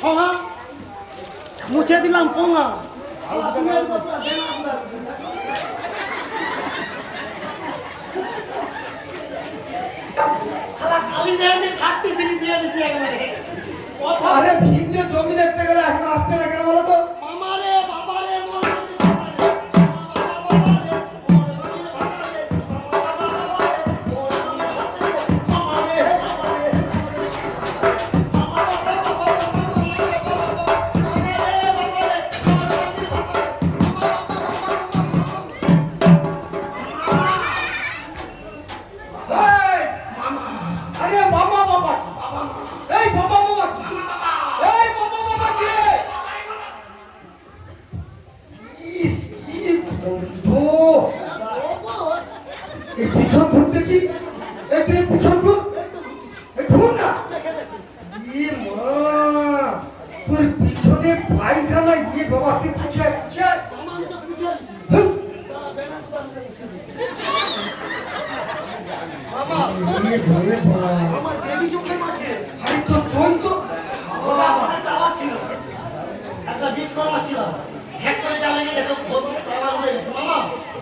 ঠোঙা মুছে দিলাম পোঙা থাকতে দিলি দিয়ে দিছি একবারে আরে ভিড় জমি দেখতে গেলে এখন আসছে না কেন বলো তো? বন্ধু এই পিছন ফুট দেখি। একটু পিছন ফুট। ইয়ে ইয়ে বাবা তুই পিছে? ইয়ে তো। একটা বিষ ছিল।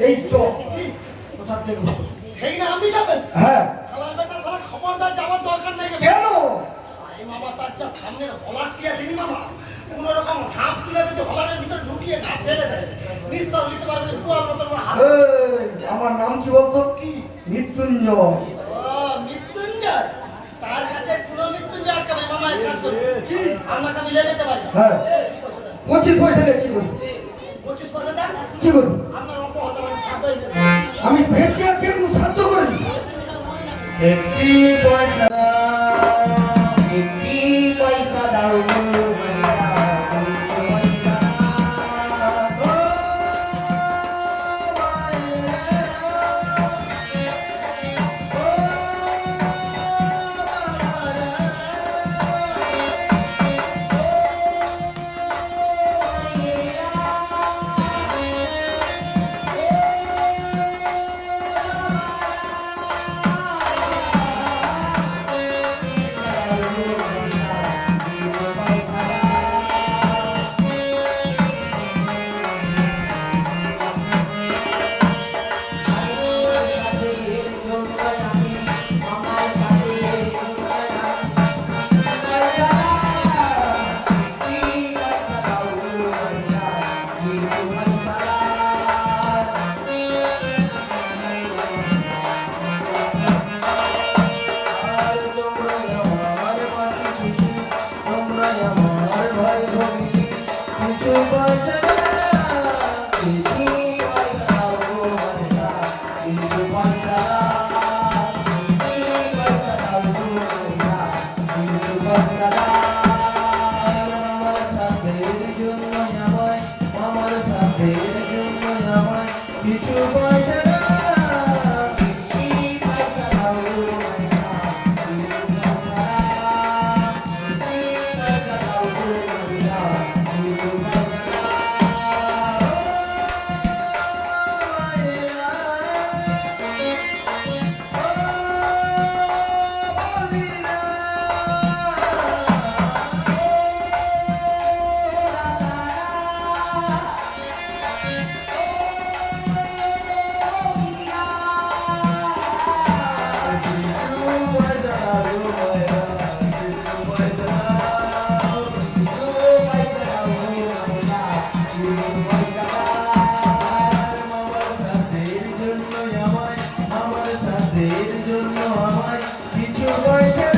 এই চক কোথা থেকে সেই না আপনি যাবেন হ্যাঁ সালার বেটা সালা খবরদার যাওয়ার দরকার নেই কেন এই মামা তার যা সামনের আছে কোন রকম ঝাঁপ তুলে যদি হলারের ভিতর ঢুকিয়ে ফেলে দেয় নিঃশ্বাস নিতে পারবে মতো আমার হাত আমার নাম কি বলতো? কি মৃত্যুঞ্জয় মৃত্যুঞ্জয় তার কাছে পুরো মৃত্যুঞ্জয় এক কাজ করবে। কি আপনাকে আমি লেগে যেতে পারি হ্যাঁ। পঁচিশ পয়সা দিয়ে কি করব? পঁচিশ কি করব? আমি ভেসে আছি সাধ্য করে একটি জন্য আমায় কিছু পয়সা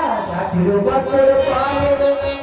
Tiro bacher paro de mi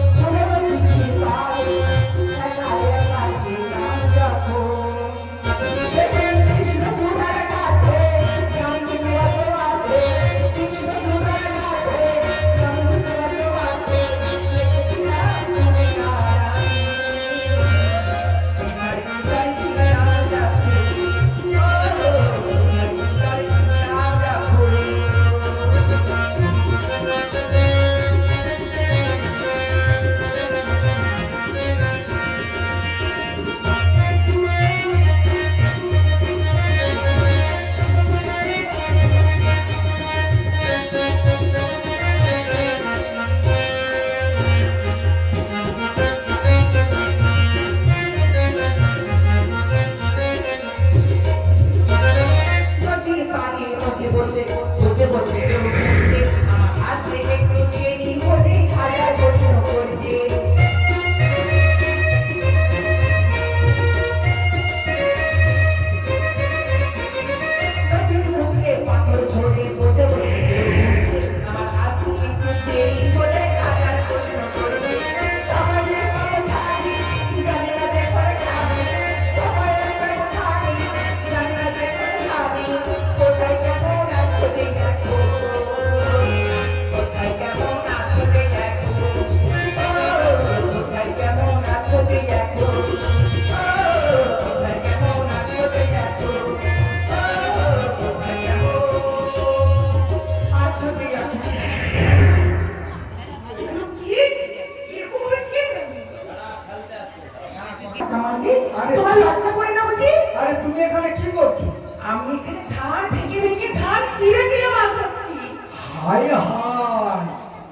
হায় হায়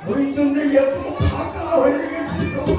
ওই জন্য এত ফাঁকা হয়ে গেছে